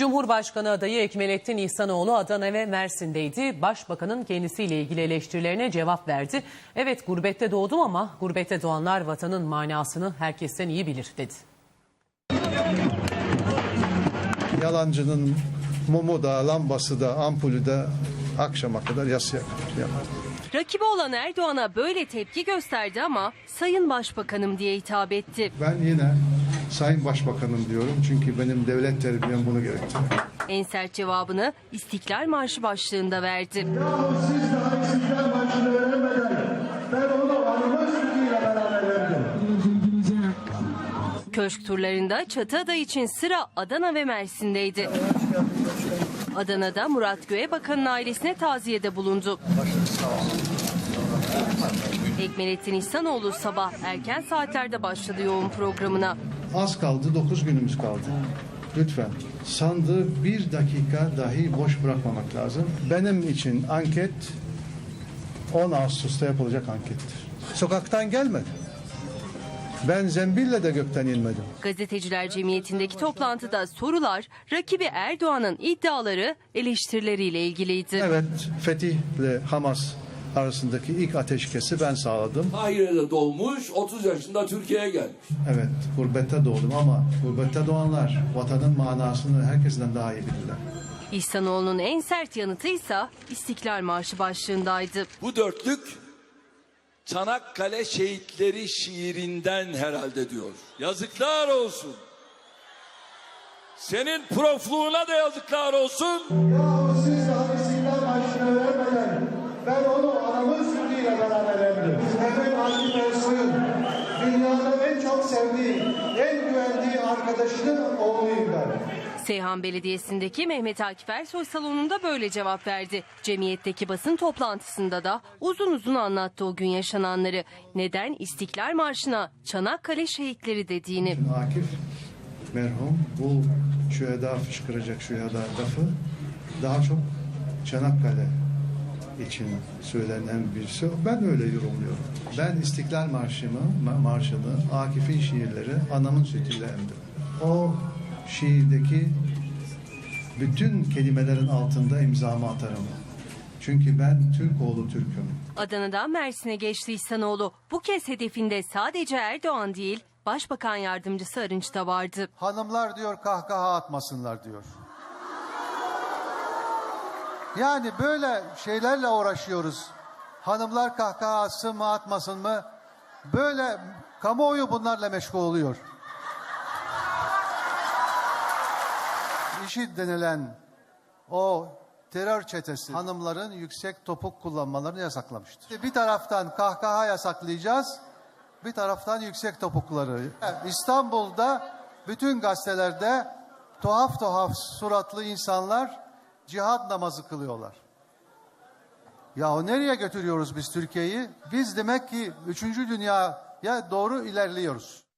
Cumhurbaşkanı adayı Ekmelettin İhsanoğlu Adana ve Mersin'deydi. Başbakanın kendisiyle ilgili eleştirilerine cevap verdi. Evet gurbette doğdum ama gurbette doğanlar vatanın manasını herkesten iyi bilir dedi. Yalancının mumu da, lambası da, ampulü de akşama kadar yasaya kadar yanar. Rakibi olan Erdoğan'a böyle tepki gösterdi ama Sayın Başbakanım diye hitap etti. Ben yine Sayın Başbakanım diyorum çünkü benim devlet terbiyem bunu gerektiriyor. En sert cevabını İstiklal Marşı başlığında verdi. Siz daha istiklal marşını öğrenmeden ben onu anıma sütüyle beraber verdim. Köşk turlarında çatı aday için sıra Adana ve Mersin'deydi. Adana'da Murat Göğebakan'ın ailesine taziyede bulundu. Ekmelettin İhsanoğlu sabah erken saatlerde başladı yoğun programına. Az kaldı, 9 günümüz kaldı. Lütfen sandığı bir dakika dahi boş bırakmamak lazım. Benim için anket 10 Ağustos'ta yapılacak ankettir. Sokaktan gelmedi. Ben zembille de gökten inmedim. Gazeteciler Cemiyeti'ndeki toplantıda sorular rakibi Erdoğan'ın iddiaları eleştirileriyle ilgiliydi. Evet, Fetih ile Hamas arasındaki ilk ateşkesi ben sağladım. Kahire'de doğmuş, 30 yaşında Türkiye'ye gelmiş. Evet, gurbette doğdum ama gurbette doğanlar vatanın manasını herkesten daha iyi bilirler. İhsanoğlu'nun en sert yanıtı ise İstiklal Marşı başlığındaydı. Bu dörtlük Çanakkale şehitleri şiirinden herhalde diyor. Yazıklar olsun. Senin profluğuna da yazıklar olsun. Yahu siz daha istiklal marşını öğrenmeden ben onu anamın sütüyle beraber verdim. Mehmet Akif Ersoy'un dünyada en çok sevdiği, en güvendiği arkadaşının oğluyum ben. Seyhan Belediyesi'ndeki Mehmet Akif Ersoy salonunda böyle cevap verdi. Cemiyetteki basın toplantısında da uzun uzun anlattı o gün yaşananları. Neden İstiklal Marşı'na Çanakkale şehitleri dediğini. Akif merhum bu şüheda fışkıracak şüheda lafı daha çok Çanakkale için söylenen bir şey. Ben öyle yorumluyorum. Ben İstiklal Marşı'mı, ma- marşını, Akif'in şiirleri anamın sütüyle emdim. O şiirdeki bütün kelimelerin altında imzamı atarım. Çünkü ben Türk oğlu Türk'üm. Adana'dan Mersin'e geçti İhsanoğlu. Bu kez hedefinde sadece Erdoğan değil, Başbakan Yardımcısı Arınç da vardı. Hanımlar diyor kahkaha atmasınlar diyor. Yani böyle şeylerle uğraşıyoruz. Hanımlar kahkaha atsın mı atmasın mı? Böyle kamuoyu bunlarla meşgul oluyor. IŞİD denilen o terör çetesi hanımların yüksek topuk kullanmalarını yasaklamıştır. Bir taraftan kahkaha yasaklayacağız, bir taraftan yüksek topukları. İstanbul'da bütün gazetelerde tuhaf tuhaf suratlı insanlar cihat namazı kılıyorlar. Yahu nereye götürüyoruz biz Türkiye'yi? Biz demek ki 3. dünyaya doğru ilerliyoruz.